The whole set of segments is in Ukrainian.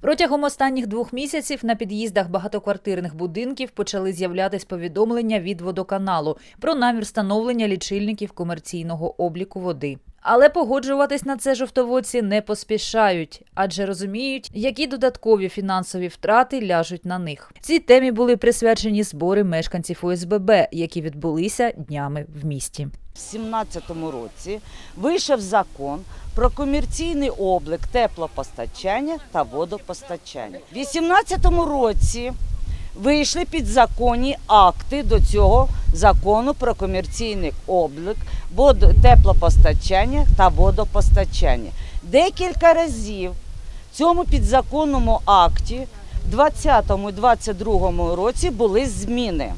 Протягом останніх двох місяців на під'їздах багатоквартирних будинків почали з'являтись повідомлення від водоканалу про намір встановлення лічильників комерційного обліку води. Але погоджуватись на це жовтоводці не поспішають, адже розуміють, які додаткові фінансові втрати ляжуть на них. Цій темі були присвячені збори мешканців ОСББ, які відбулися днями в місті. В 2017 році вийшов закон про комерційний облік теплопостачання та водопостачання. У 2018 році вийшли підзаконні акти до цього закону про комерційний облік теплопостачання та водопостачання. Декілька разів в цьому підзаконному акті в 2020 і 2022 році були зміни.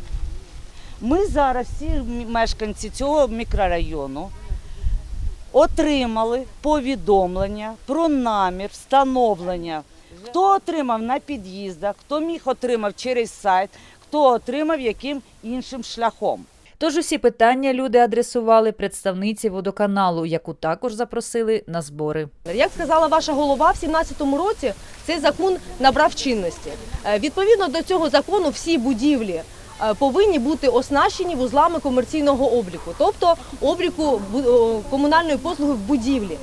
Ми зараз, всі мешканці цього мікрорайону, отримали повідомлення про намір встановлення, хто отримав на під'їздах, хто міг отримав через сайт, хто отримав яким іншим шляхом. Тож усі питання люди адресували представниці водоканалу, яку також запросили на збори. Як сказала ваша голова, в 2017 році цей закон набрав чинності. Е, Відповідно до цього закону всі будівлі повинні бути оснащені вузлами комерційного обліку, тобто обліку комунальної послуги в будівлі.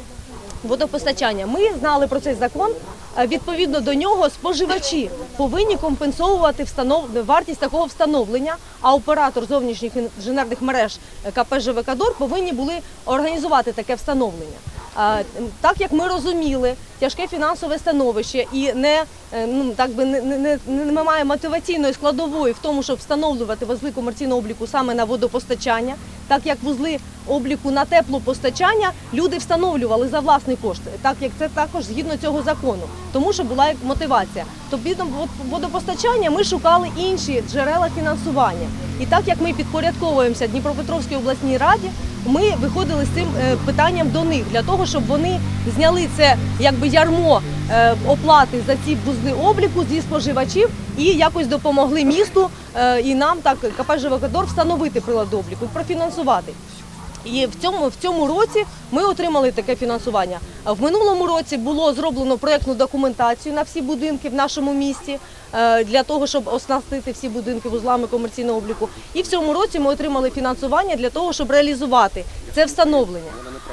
Водопостачання. Ми знали про цей закон. Е, Відповідно до нього споживачі повинні компенсовувати встанов... вартість такого встановлення, а оператор зовнішніх інженерних мереж е, КП ЖВК «Дор» повинні були організувати таке встановлення. Так як ми розуміли тяжке фінансове становище і не е, ну так би не, не немає мотиваційної складової в тому, щоб встановлювати вузли комерційного обліку саме на водопостачання, так як вузли обліку на теплопостачання люди встановлювали за власний кошт, так як це також згідно цього закону, тому що була як мотивація. Тобто водопостачання ми шукали інші джерела фінансування. І так як ми підпорядковуємося Дніпропетровській обласній раді, ми виходили з цим е, питанням до них для того, щоб вони зняли це якби ярмо е, оплати за ці вузли обліку зі споживачів і якось допомогли місту е, і нам так КП «Живокадор» встановити прилад обліку, профінансувати. І в цьому в цьому році ми отримали таке фінансування. В минулому році було зроблено проєктну документацію на всі будинки в нашому місті е, для того, щоб оснастити всі будинки вузлами комерційного обліку. І в цьому році ми отримали фінансування для того, щоб реалізувати це встановлення.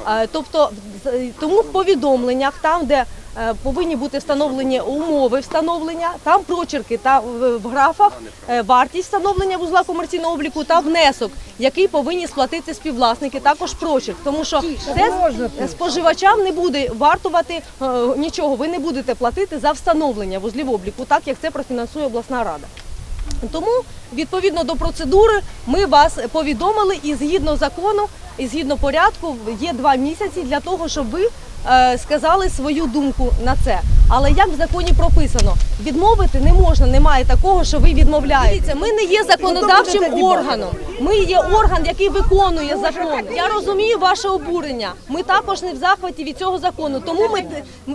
Е, Тобто, з- тому в повідомленнях, там, де е, повинні бути встановлені умови встановлення, там прочерки та в графах е, вартість встановлення вузла комерційного обліку та внесок, який повинні сплатити співвласники, також прочерк. Тому що це споживачам не буде вартувати е, нічого. Ви не будете платити за встановлення вузлів обліку, так як це профінансує обласна рада. Тому відповідно до процедури ми вас повідомили і згідно закону, і згідно порядку є два місяці для того, щоб ви е, сказали свою думку на це. Але як в законі прописано, відмовити не можна, немає такого, що ви відмовляєте. Дивіться, Ми не є законодавчим органом. Ми є орган, який виконує закон. Я розумію ваше обурення. Ми також не в захваті від цього закону. Тому ми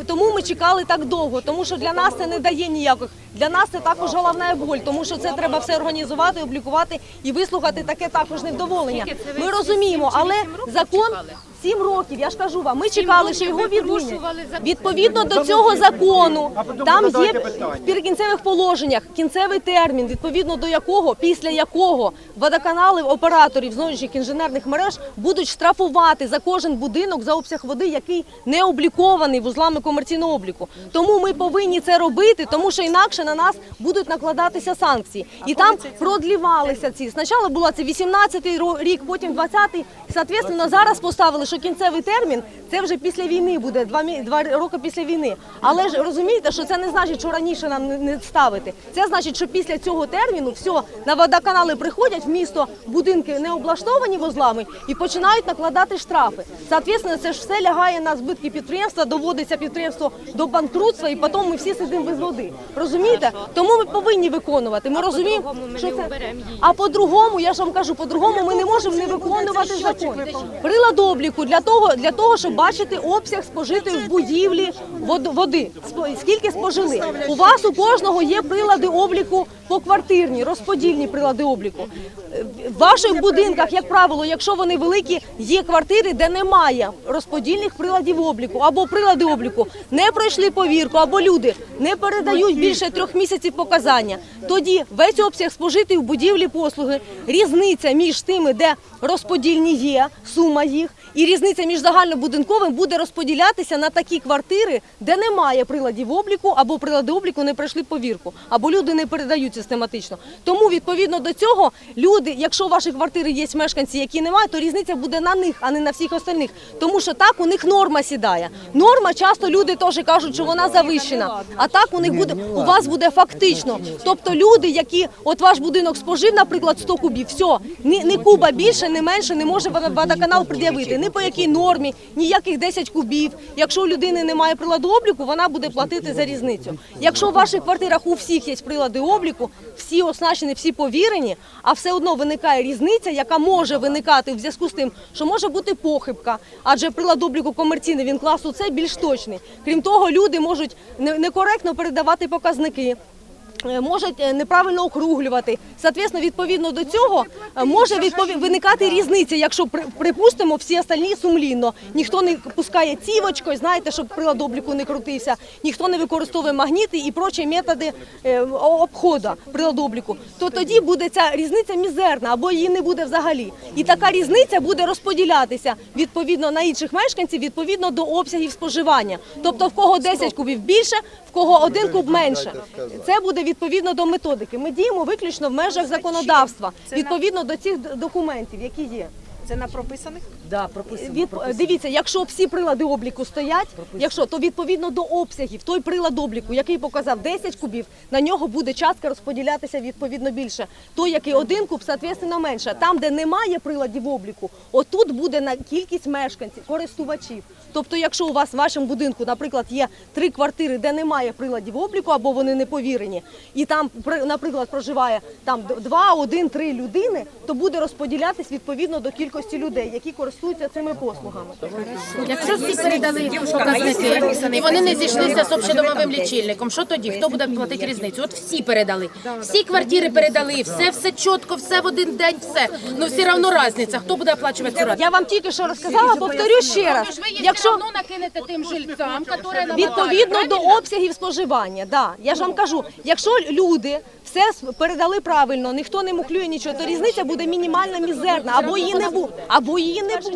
тому ми чекали так довго, тому що для нас це не дає ніяких. Для нас це також головна боль, тому що це треба все організувати, облікувати і вислухати таке також невдоволення. Ми розуміємо, але закон. Сім років, я ж кажу вам, ми чекали, що його відмінять. Відповідно до цього закону, там є в прикінцевих положеннях кінцевий термін, відповідно до якого, після якого водоканали операторів зовнішніх інженерних мереж будуть штрафувати за кожен будинок за обсяг води, який не облікований вузлами комерційного обліку. Тому ми повинні це робити, тому що інакше на нас будуть накладатися санкції. І там продлівалися ці. Спочатку була це 18-й рік, потім 20-й. І, Соответственно, зараз поставили, що кінцевий термін це вже після війни буде, два, два роки після війни. Але ж розумієте, що це не значить, що раніше нам не- не ставити. Це значить, що після цього терміну все, на водоканали приходять в місто, будинки не облаштовані вузлами і починають накладати штрафи. Соответственно, це ж все лягає на збитки підприємства, доводиться підприємство до банкрутства, і потім ми всі сидимо без води. Розумієте? Тому ми повинні виконувати. Ми розуміємо, що це а по-другому, я ж вам кажу, по-другому ми не можемо не виконувати закон. Прилад обліку обліку для того, для того, щоб бачити обсяг спожитої в будівлі води. Скільки спожили? У вас у кожного є прилади обліку поквартирні, розподільні прилади обліку. В ваших будинках, як правило, якщо вони великі, є квартири, де немає розподільних приладів обліку або прилади обліку не пройшли повірку, або люди не передають більше трьох місяців показання. Тоді весь обсяг спожитий в будівлі послуги, різниця між тими, де розподільні є, сума їх, і різниця між загальнобудинковим буде розподілятися на такі квартири, де немає приладів обліку, або прилади обліку не пройшли повірку, або люди не передають систематично. Тому відповідно до цього люди, якщо у ваших квартири є мешканці, які не мають, то різниця буде на них, а не на всіх остальних. Тому що так у них норма сідає. Норма часто люди теж кажуть, що вона завищена. А так у них буде у вас буде фактично. Тобто люди, які от ваш будинок спожив, наприклад, 100 кубів, все, ні, ні куба більше, ні менше не може вод- водоканал пред'явити. Ні по якій нормі, ніяких 10 кубів. Якщо у людини немає приладу обліку, вона буде платити за різницю. Якщо в ваших квартирах у всіх є прилади обліку, всі оснащені, всі повірені, а все одно виникає різниця, яка може виникати в зв'язку з тим, що може бути похибка, адже прилад обліку комерційний він класу С більш точний. Крім того, люди можуть не- некоректно передавати показники. Е, Можуть е, неправильно округлювати. Соответственно, відповідно до цього е, може відпові- виникати різниця, якщо припустимо всі остальні сумлінно. Ніхто не пускає цівочкою, знаєте, щоб прилад обліку не крутився, ніхто не використовує магніти і прочі методи обходу приладу обліку. То тоді буде ця різниця мізерна або її не буде взагалі. І така різниця буде розподілятися відповідно на інших мешканців відповідно до обсягів споживання. Тобто в кого 10 кубів більше, в кого один куб менше. Це буде відповідно до методики. Ми діємо виключно в межах законодавства, відповідно до цих документів, які є. Це на прописаних? Да, прописано, Від, дивіться, якщо всі прилади обліку стоять, якщо то відповідно до обсягів, той прилад обліку, який показав 10 кубів, на нього буде частка розподілятися відповідно більше. Той, який один куб, соответственно, менше. Там, де немає приладів обліку, отут буде на кількість мешканців, користувачів. Тобто, якщо у вас в вашому будинку, наприклад, є три квартири, де немає приладів обліку або вони не повірені, і там, наприклад, проживає там два, один, три людини, то буде розподілятись відповідно до кількості людей, які користуються цими послугами. Якщо всі передали показники, і вони не зійшлися з общедомовим лічильником, що тоді? Хто буде платити різницю? От всі передали. Всі квартири передали, все, все чітко, все в один день, все. Ну все одно різниця. Хто буде оплачувати цю разницю? Я вам тільки що розказала, повторю ще раз. Ви Якщо все одно накинете тим жильцям, які відповідно до обсягів споживання, да, я ж вам кажу, якщо люди все передали правильно, ніхто не мухлює нічого, то різниця буде мінімальна, мізерна, або її не буде, або її не буде.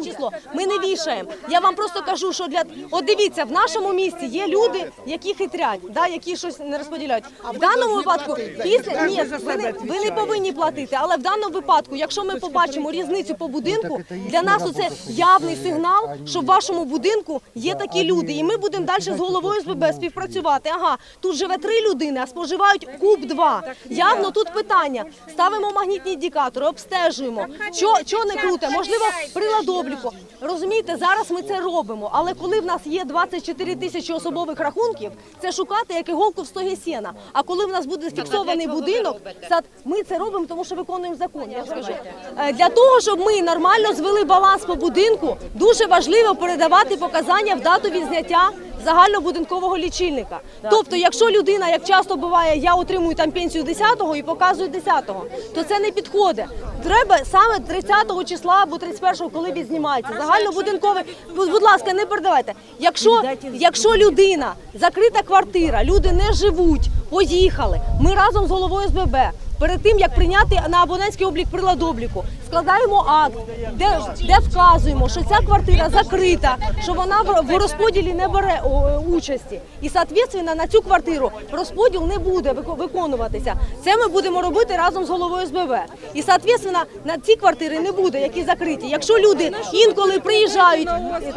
Ми не вішаємо. Я вам просто кажу, що для от дивіться, в нашому місті є люди, які хитрять, да, які щось не розподіляють. В даному випадку після ні, ви не, ви не повинні платити, але в даному випадку, якщо ми побачимо різницю по будинку, для нас це явний сигнал, що в вашому будинку є такі люди, і ми будемо далі з головою СББ співпрацювати. Ага, тут живе три людини, а споживають куб два. Явно тут питання. Ставимо магнітні індикатори, обстежуємо. Що, що не круте? Можливо, прилад обліку. Розумієте, зараз ми це робимо. Але коли в нас є 24 тисячі особових рахунків, це шукати як іголку в стогі сіна. А коли в нас буде фіксований будинок, сад- ми це робимо, тому що виконуємо закон. Я скажу Е, для того, щоб ми нормально звели баланс по будинку, дуже важливо передавати показання в дату відзняття загальнобудинкового лічильника. Тобто, якщо людина, як часто буває, я отримую там пенсію 10-го і показую 10-го, то це не підходить. Треба саме 30-го числа або 31-го, коли відзнімається. Загальнобудинковий, будь будь ласка, не передавайте. Якщо, якщо людина, закрита квартира, люди не живуть, поїхали, ми разом з головою СББ перед тим як прийняти на абонентський облік прилад обліку, складаємо акт, де, де вказуємо, що ця квартира закрита, що вона в, в розподілі не бере участі. І соответственно, на цю квартиру розподіл не буде виконуватися. Це ми будемо робити разом з головою СББ. І соответственно, на ці квартири не буде, які закриті. Якщо люди інколи приїжджають,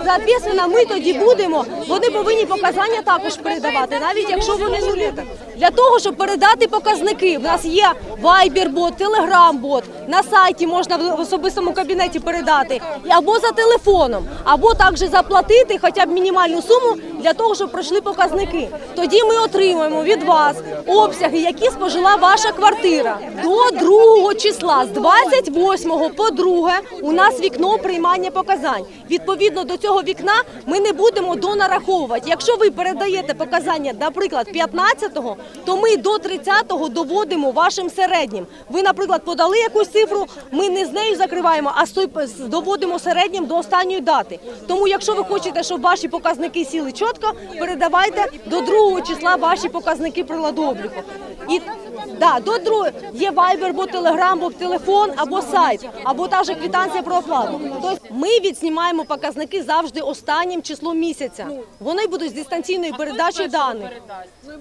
соответственно, ми тоді будемо. Вони повинні показання також передавати, навіть якщо вони не Для того, щоб передати показники, в нас є Viber-бот, Telegram-бот, на сайті можна в особистому кабінеті передати, або за телефоном, або також заплатити хоча б мінімальну суму для того, щоб пройшли показники. Тоді ми отримуємо від вас обсяги, які спожила ваша квартира. До 2 числа, з 28 по 2 у нас вікно приймання показань. Відповідно до цього вікна ми не будемо донараховувати. Якщо ви передаєте показання, наприклад, 15-го, то ми до 30-го доводимо вашим середнім. Ви, наприклад, подали якусь цифру, ми не з нею закриваємо, а доводимо середнім до останньої дати. Тому, якщо ви хочете, щоб ваші показники сіли чітко, передавайте до 2 числа ваші показники приладу. І да, до другого є Viber, або Telegram, або телефон, або сайт, або та же квитанція про оплату. Тобто ми відснімаємо показники завжди останнім числом місяця. Вони будуть з дистанційної передачі даних.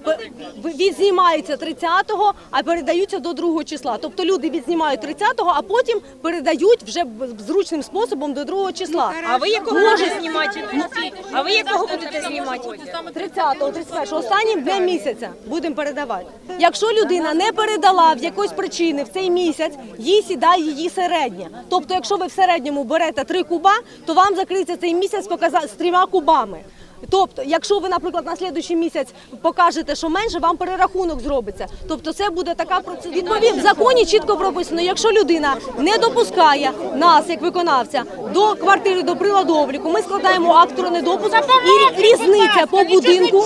П- в- Відзнімаються 30-го, а передаються до 2 числа. Тобто люди відзнімають 30-го, а потім передають вже зручним способом до 2 числа. А ви якого Може- будете знімати? А ви якого будете знімати? 30-го, 31-го, останнім днем місяця будемо передавати. Якщо людина не передала в якоїсь причини в цей місяць, їй сідає її середня. Тобто, якщо ви в середньому берете три куба, то вам закриється цей місяць з трьома кубами. Тобто, якщо ви, наприклад, на слідуючий місяць покажете, що менше, вам перерахунок зробиться. Тобто, це буде така процедура. Відповідно, в законі чітко прописано, якщо людина не допускає нас, як виконавця, до квартири до приладу обліку, ми складаємо акт про недопуск і різниця по будинку.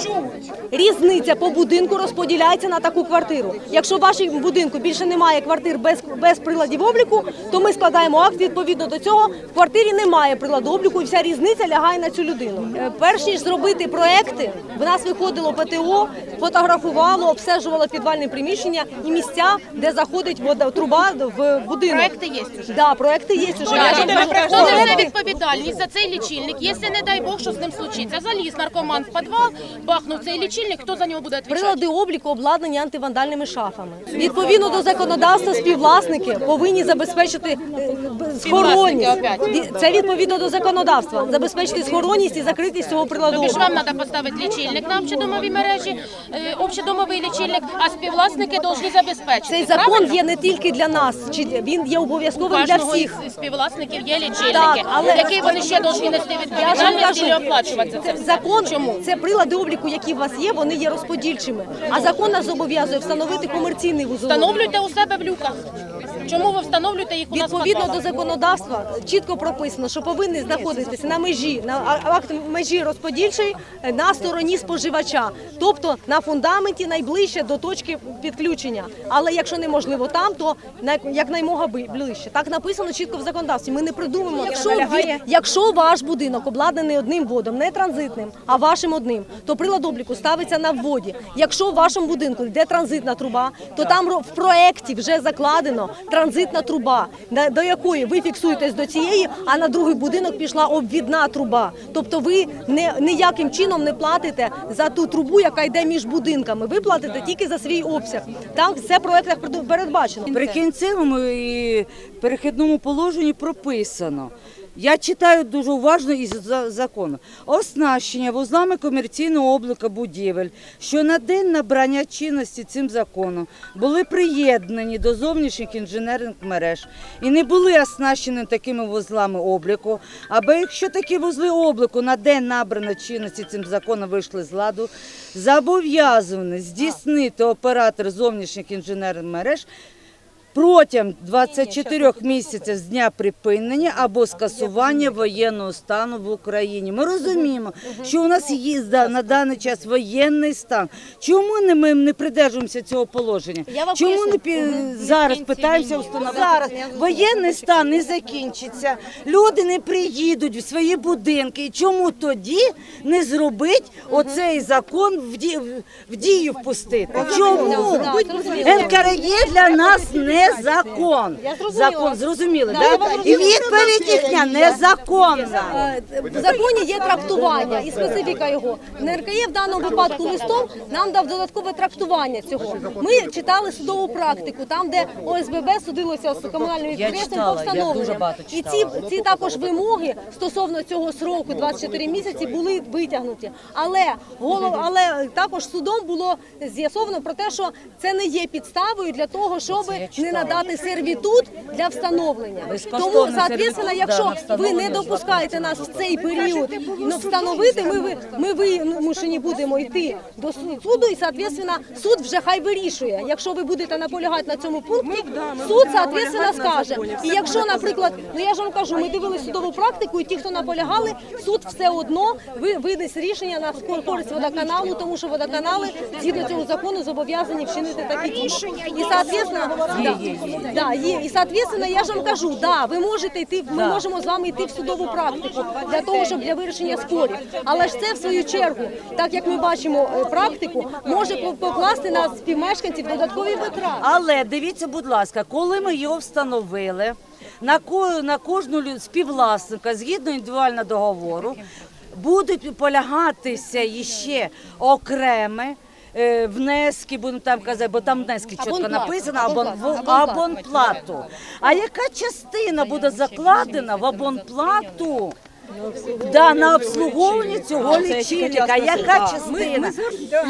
Різниця по будинку розподіляється на таку квартиру. Якщо в вашому будинку більше немає квартир без, без приладів обліку, то ми складаємо акт відповідно до цього. В квартирі немає приладу обліку, і вся різниця лягає на цю людину. Е, Перш ніж зробити проекти, в нас виходило ПТО, фотографувало, обстежувало підвальне приміщення і місця, де заходить вода труба в будинок. Проекти є вже. Да, проекти є вже. Хто несе відповідальність за цей лічильник? Якщо, не дай Бог, що з ним случиться, заліз наркоман в підвал, бахнув цей лічильник, хто за нього буде відповідати? Прилади обліку обладнані антивандальними шафами. Відповідно до законодавства, співвласники повинні забезпечити е, схоронність. Це відповідно до законодавства. Забезпечити схоронність і закритість цього приладу. Тобі ж вам треба поставити лічильник на общедомовій мережі, е, общедомовий лічильник, а співвласники повинні забезпечити. Цей закон правильно? є не тільки для нас, чи він є У обов'язковим для кожного всіх. із співвласників є лічильники, Так, але- які вони ще повинні нести відповідальність і оплачувати за це. це все. закон, Чому? це прилади обліку, які у вас є, вони є розподільчими. А закон нас зобов'язує встановити комерційний вузол. Встановлюйте у себе в люках. Чому ви встановлюєте їх у нас Відповідно до законодавства чітко прописано, що повинні знаходитися на межі на акт межі розподільчої е, на стороні споживача, тобто на фундаменті найближче до точки підключення. Але якщо неможливо там, то на- якнаймога ближче. Так написано чітко в законодавстві. Ми не придумаємо. Якщо ви- якщо ваш будинок обладнаний одним водом, не транзитним, а вашим одним, то прилад обліку ставиться на вводі. Якщо в вашому будинку йде транзитна труба, то там в проекті вже закладено транзитна труба, на- до якої ви фіксуєтесь до цієї, а на другий будинок пішла обвідна труба. Тобто ви не ніяким чином не платите за ту трубу, яка йде між будинками. Ви платите тільки за свій обсяг. Там все в проектах передбачено. При прикінцевому і перехідному положенні прописано. Я читаю дуже уважно із закону. Оснащення вузлами комерційного обліку будівель, що на день набрання чинності цим законом були приєднані до зовнішніх інженерних мереж і не були оснащені такими вузлами обліку. Або якщо такі вузли обліку на день набрано чинності цим законом вийшли з ладу, зобов'язані здійснити оператор зовнішніх інженерних мереж протягом 24 місяців з дня припинення або скасування воєнного стану в Україні. Ми розуміємо, що у нас є на даний час воєнний стан. Чому ми не придержуємося цього положення? Чому не пі- зараз питаємося встановити? Зараз воєнний стан не закінчиться. Люди не приїдуть в свої будинки. І чому тоді не зробить оцей закон в дію впустити? Чому? НКРЄ для нас не Я зрозуміла. Закон зрозуміли, Да, І відповідь їхня незаконна. В законі є трактування і специфіка його. НРКЄ в даному випадку листом нам дав додаткове трактування цього. Ми читали судову практику, там, де ОСББ судилося з комунальними підприємствами по встановленням. І ці, ці також вимоги стосовно цього сроку 24 місяці були витягнуті. Але голов, але також судом було з'ясовано про те, що це не є підставою для того, щоб не надати сервітут для встановлення. Тому, соответственно, якщо ви не допускаєте нас в цей період ну, встановити, ми, ви- ми вимушені будемо йти до су- суду, і, соответственно, суд вже хай вирішує. Якщо ви будете наполягати на цьому пункті, суд, соответственно, скаже. І якщо, наприклад, ну я ж вам кажу, ми дивилися судову практику, і ті, хто наполягали, суд все одно ви видасть рішення на користь водоканалу, тому що водоканали згідно цього закону зобов'язані вчинити такі дії. І, соответственно, да, да, є. І, соответственно, я ж вам кажу, да, ви можете йти, ми можемо з вами йти в судову практику для того, щоб для вирішення спорів. Але ж це в свою чергу, так як ми бачимо е, практику, може по- покласти на співмешканців додаткові витрати. Але дивіться, будь ласка, коли ми його встановили, на, ко- на кожну лю- співвласника згідно індивідуального договору будуть полягатися іще окреме. Е, Внески, будемо там казати, бо там внески чітко написано абонплата, в абонплату. А яка частина буде закладена в абонплату? Да, на обслуговування цього лічильника. Яка частина?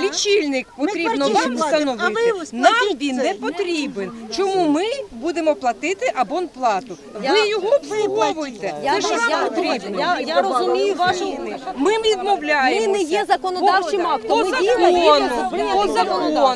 Лічильник потрібно вам встановити. Нам він не потрібен. Чому ми будемо платити абонплату? Ви його обслуговуйте. Я, Це ж вам потрібно. я, я розумію вашу. Ми відмовляємося. Ми не є законодавчим актом. По Ми закону, по закону.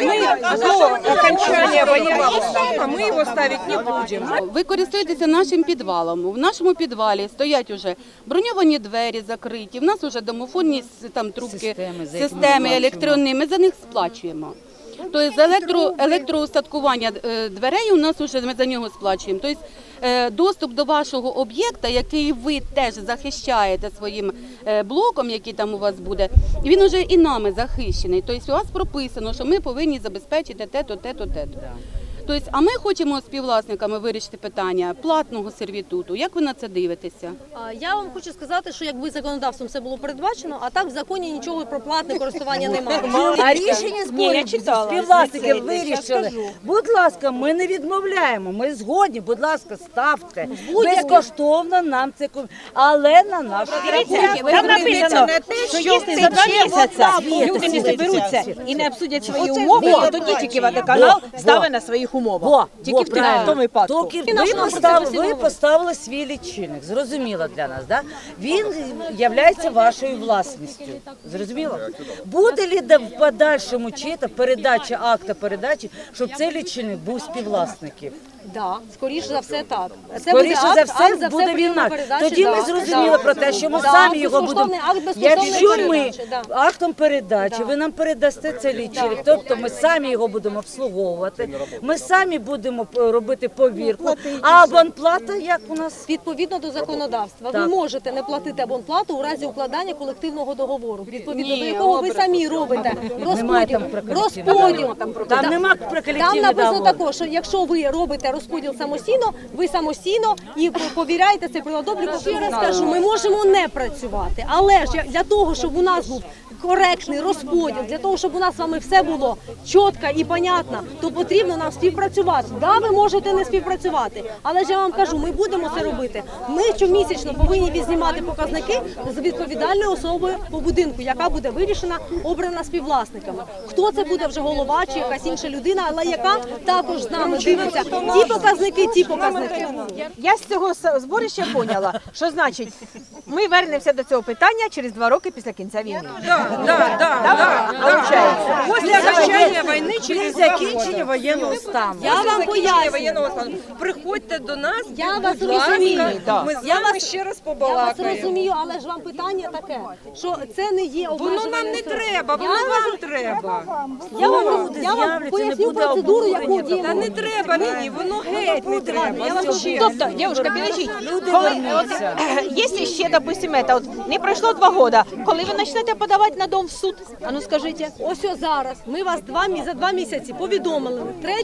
Ми до окончання воєнного стану ми його ставити не будемо. Ви користуєтеся нашим підвалом. В нашому підвалі стоять уже броньовані двері закриті. В нас вже домофонні там трубки, Системи, системи електронні. Ми за них сплачуємо. Тобто за електро, електроустаткування е, дверей у нас вже ми за нього сплачуємо. Тобто доступ до вашого об'єкта, який ви теж захищаєте своїм е, блоком, який там у вас буде, він уже і нами захищений. Тобто у вас прописано, що ми повинні забезпечити те-то, те-то, те-то. Тобто, а ми хочемо співвласниками вирішити питання платного сервітуту. Як ви на це дивитеся? Я вам хочу сказати, що якби законодавством це було передбачено, а так в законі нічого про платне користування немає. А рішення зборів співвласників вирішили. Будь ласка, ми не відмовляємо. Ми згодні. Будь ласка, ставте безкоштовно нам це але на наш Там написано, що якщо за два місяці люди не зберуться і не обсудять свої умови, то тоді тільки водоканал ставить на своїх умовах. Во, Тільки во, в тому правильно. випадку. Тільки І ви постав, поставили, ви поставили свій лічильник. Зрозуміло для нас, да? Він є вашою власністю. Зрозуміло? Буде ли де в подальшому чи та передача акта передачі, щоб цей лічильник був співвласників? Да, скоріше за все так. Це Скоріше акт- за все акт буде прийому він акт. передачі, Тоді ми да, зрозуміли да. про те, що ми Да, самі його будемо. безкоштовний акт безкоштовної Якщо ми передачі, да. актом передачі, ви нам передасте цей лічильник, тобто ми самі його будемо обслуговувати, ми самі будемо е, робити повірку. А абонплата як у нас? Відповідно до законодавства, ви Так. можете не платити абонплату у разі укладання колективного договору, відповідно до якого ви самі робите Немає розподіл. там про колективний Розподіл. Там нема про колективний Там написано договор. також, що якщо ви робите розподіл самостійно, ви самостійно і повіряєте цей прилад обліку. Ще раз кажу, ми можемо не працювати, але ж для того, щоб у нас був коректний розподіл, для того, щоб у нас з вами все було чітко і понятно, то потрібно нам співпрацювати. Да, ви можете не співпрацювати, але ж я вам кажу, ми будемо це робити. Ми щомісячно повинні відзнімати показники з відповідальною особою по будинку, яка буде вирішена, обрана співвласниками. Хто це буде вже голова чи якась інша людина, але яка також з нами дивиться ті показники, ті показники. Я з цього зборища поняла, що значить, ми вернемося до цього питання через два роки після кінця війни. Да, да, да, да. Після закінчення війни через закінченні воєнного стану. Я вам закінчення поясню. воєнного стану. Приходьте до нас, Я вас будь ласка, розумію. Ми з Я вами вас- ще раз Я вас побалакаємо. розумію, але ж вам питання таке, що це не є Воно обмеження нам не треба, воно Я вам треба. Я вам, я вам не поясню процедуру, яку діємо. Та не треба мені, воно геть не треба. Я вам Ще. Тобто, дівчинка, підождіть, Люди коли вернуться. от, якщо ще, допустим, это, от, не пройшло два года, коли ви почнете подавати на дом в суд? А ну скажіть. Ось о зараз. Ми вас два за два місяці повідомили. 3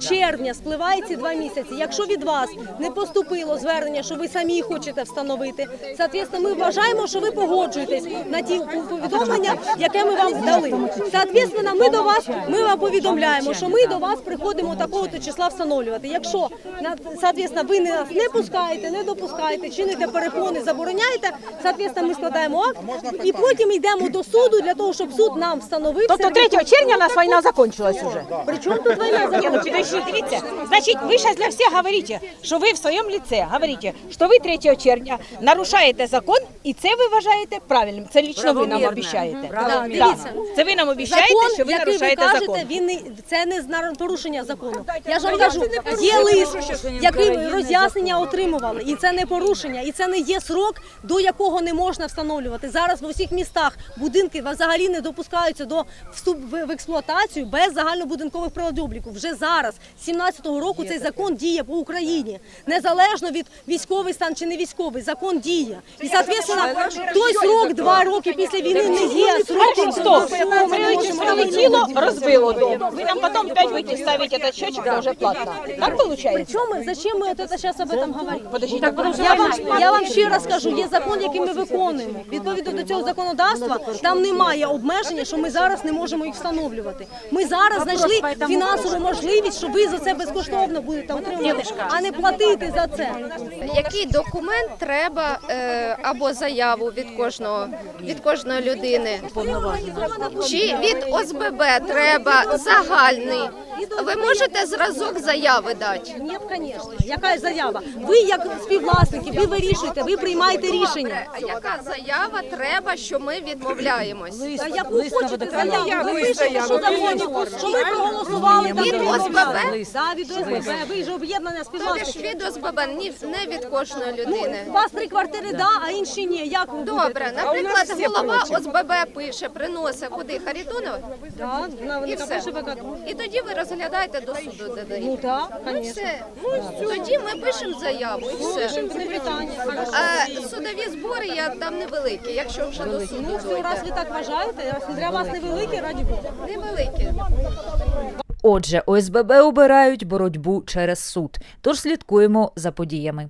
червня спливає ці два місяці. Якщо від вас не поступило звернення, що ви самі хочете встановити, соответственно, ми вважаємо, що ви погоджуєтесь на ті повідомлення, яке ми вам дали. Соответственно, ми до вас ми вам повідомляємо, що ми до вас приходимо такого то числа встановлювати. Якщо соответственно, ви нас не пускаєте, не допускаєте, чините перепони, забороняєте, соответственно, ми складаємо акт і потім йдемо до суду для того, щоб суд нам встановив. Тобто 3 червня у нас війна закончилась уже. Причому тут війна ну закончилась? дивіться. Значить, ви зараз для всіх говорите, що ви в своєму ліце говорите, що ви 3 червня нарушаєте закон, і це ви вважаєте правильним. Це лічно ви нам обіцяєте. Да, дивіться. Це ви нам обіцяєте, що ви який ви нарушаєте кажете, закон. він не це не зна- порушення закону. Я ж вам кажу, є лист, який роз'яснення отримували, і це не порушення, і це не є срок, до якого не можна встановлювати. Зараз в усіх містах будинки взагалі не допускаються до вступ в в експлуатацію без загальнобудинкових приладів обліку. Вже зараз, з 17-го року, цей закон діє по Україні, незалежно від військовий стан чи не військовий. Закон діє. І соответственно, той срок два роки після війни не є сроком. Стоп, прилетіло, розбило дом. Ви нам потім опять будете ставити этот счетчик, це вже платно. Так виходить? Причем, зачем мы это сейчас об этом говорим? я, вам, я вам ще раз кажу, є закон, який ми виконуємо. Відповідно до цього законодавства, там немає обмеження, що ми зараз не можемо їх встановлювати. Ми зараз знайшли фінансову можливість, що ви за це безкоштовно будете отримувати, а не платити за це. Який документ треба е, або заяву від кожного від кожної людини? Чи від ОСББ треба загальний? Ви можете зразок заяви дати? Ні, звісно. Яка заява? Ви як співвласники, ви вирішуєте, ви приймаєте рішення. А Яка заява треба, що ми відмовляємось? А яку хочете заяву? Ви пишете, що законі, що ми проголосували там Від ОСББ? Да, від ОСББ. Ви ж об'єднання Тобто співвласників. від ОСББ, ні, не від кожної людини. У вас три квартири, да, а інші ні. Як ви будете? Добре, наприклад, голова ОСББ пише, приносить куди Харитонова, Да, на і все. І тоді ви розглядаєте до суду Ну так, Ну, звісно. все. Ну, тоді ми пишемо заяву і все. Не питання. А судові збори я там невеликі, якщо вже до суду Ну, все, раз ви так вважаєте, раз для вас невеликі, раді Бога. Невеликі. Отже, ОСББ обирають боротьбу через суд. Тож слідкуємо за подіями.